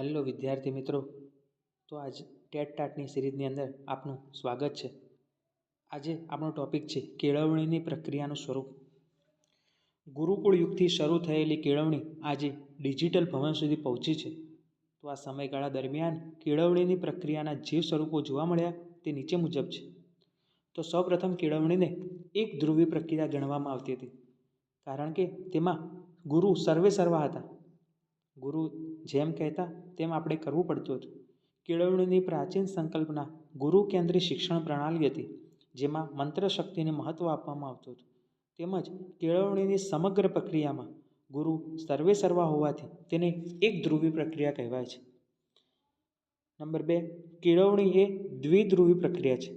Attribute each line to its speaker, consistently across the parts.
Speaker 1: Hello વિદ્યાર્થી મિત્રો. તો આજ ટેટ ટાટની સિરીઝની અંદર આપનું સ્વાગત છે. આજે આપણો ટોપિક છે કેળવણીની પ્રક્રિયાનું સ્વરૂપ. ગુરુકુળ યુગથી શરૂ થયેલી કેળવણી આજે ડિજિટલ ભવન સુધી પહોંચી છે. તો આ સમયગાળા દરમિયાન કેળવણીની પ્રક્રિયાના જે સ્વરૂપો જોવા મળ્યા તે નીચે મુજબ છે. તો સૌપ્રથમ કેળવણીને એક ધ્રુવી પ્રક્રિયા ગણવામાં આવતી હતી. કારણ કે તેમાં ગુરુ સર્વે સર્વા હતા. ગુરુ જેમ કહેતા તેમ આપણે કરવું પડતું હતું. કેળવણીની પ્રાચીન સંકલ્પના ગુરુ કેન્દ્રિત શિક્ષણ પ્રણાલી હતી, જેમાં મંત્ર શક્તિને મહત્ત્વ આપવામાં આવતું હતું. તેમજ કેળવણીની સમગ્ર પ્રક્રિયામાં ગુરુ સર્વે સર્વા હોવાથી તેને એક ધ્રુવી પ્રક્રિયા કહેવાય છે. નંબર બે, કેળવણી એ દ્વિધ્રુવી પ્રક્રિયા છે.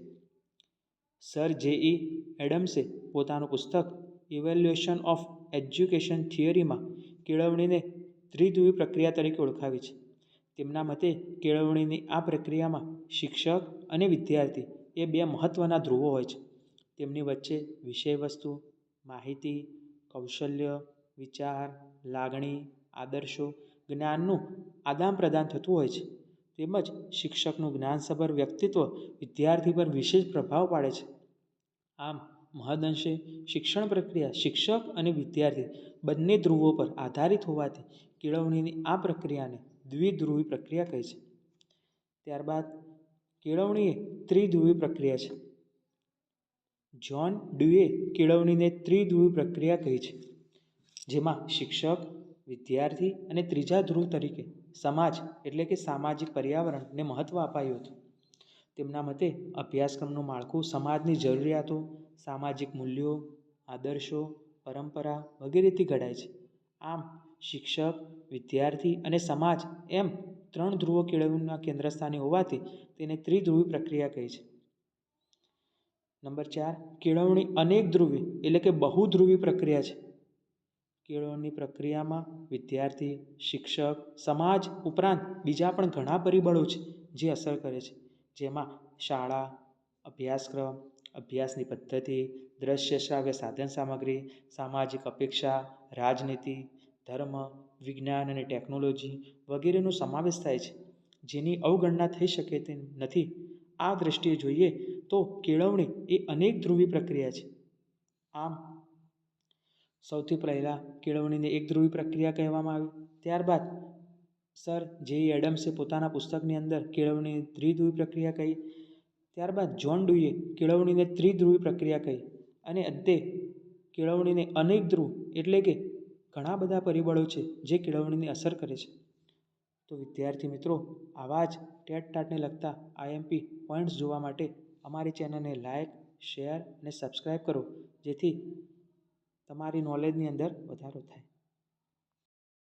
Speaker 1: સર જે. ઈ એડમ્સે પોતાનું પુસ્તક ઇવેલ્યુએશન ઓફ એજ્યુકેશન થિયરીમાં કેળવણીને ત્રિધ્રુવી પ્રક્રિયા તરીકે ઓળખાવી છે. તેમના મતે, કેળવણીની આ પ્રક્રિયામાં શિક્ષક અને વિદ્યાર્થી એ બે મહત્ત્વના ધ્રુવો હોય છે. તેમની વચ્ચે વિષય વસ્તુ, માહિતી, કૌશલ્ય, વિચાર, લાગણી, આદર્શો, જ્ઞાનનું આદાન પ્રદાન થતું હોય છે. તેમજ શિક્ષકનું જ્ઞાનસભર વ્યક્તિત્વ વિદ્યાર્થી પર વિશેષ પ્રભાવ પાડે છે. આમ, મહદઅંશે શિક્ષણ પ્રક્રિયા શિક્ષક અને વિદ્યાર્થી બંને ધ્રુવો પર આધારિત હોવાથી કેળવણીની આ પ્રક્રિયાને દ્વિધ્રુવી પ્રક્રિયા કહે છે. ત્યારબાદ કેળવણી એ ત્રિધ્રુવી પ્રક્રિયા છે. જ્હોન ડ્યુએ કેળવણીને ત્રિધ્રુવી પ્રક્રિયા કહી છે, જેમાં શિક્ષક, વિદ્યાર્થી અને ત્રીજા ધ્રુવ તરીકે સમાજ એટલે કે સામાજિક પર્યાવરણને મહત્ત્વ અપાયું હતું. તેમના મતે અભ્યાસક્રમનું માળખું સમાજની જરૂરિયાતો, સામાજિક મૂલ્યો, આદર્શો, પરંપરા વગેરેથી ઘડાય છે. આમ શિક્ષક, વિદ્યાર્થી અને સમાજ એમ ત્રણ ધ્રુવો કેળવણીના કેન્દ્રસ્થાને હોવાથી તેને ત્રિધ્રુવી પ્રક્રિયા કહે છે. નંબર ચાર, કેળવણી અનેક ધ્રુવી એટલે કે બહુધ્રુવી પ્રક્રિયા છે. કેળવણી પ્રક્રિયામાં વિદ્યાર્થી, શિક્ષક, સમાજ ઉપરાંત બીજા પણ ઘણા પરિબળો છે જે અસર કરે છે. જેમાં શાળા, અભ્યાસક્રમ અભ્યાસની પદ્ધતિ, દ્રશ્ય શ્રાવ્ય સાધન સામગ્રી, સામાજિક અપેક્ષા, રાજનીતિ, ધર્મ, વિજ્ઞાન અને ટેકનોલોજી વગેરેનો સમાવેશ થાય છે. જેની અવગણના થઈ શકે તેમ નથી. આ દૃષ્ટિએ જોઈએ તો કેળવણી એ અનેક ધ્રુવી પ્રક્રિયા છે. આમ, સૌથી પહેલાં કેળવણીને એક ધ્રુવી પ્રક્રિયા કહેવામાં આવી. ત્યારબાદ, સર, જે એડમ્સે પોતાના પુસ્તકની અંદર કેળવણી ત્રિધ્રુવી પ્રક્રિયા કહી ત્યારબાદ જ્હોન ડુએ કેળવણીને ત્રિધ્રુવી પ્રક્રિયા કહી અને અંતે કેળવણીને અનેક ધ્રુવ એટલે કે ઘણા બધા પરિબળો છે જે કેળવણીને અસર કરે છે. તો વિદ્યાર્થી મિત્રો, આવા જ ટેટ ટાટને લગતા આઈએમપી પોઈન્ટ્સ જોવા માટે અમારી ચેનલને લાઇક શેર અને સબસ્ક્રાઈબ કરો, જેથી તમારી નોલેજની અંદર વધારો થાય.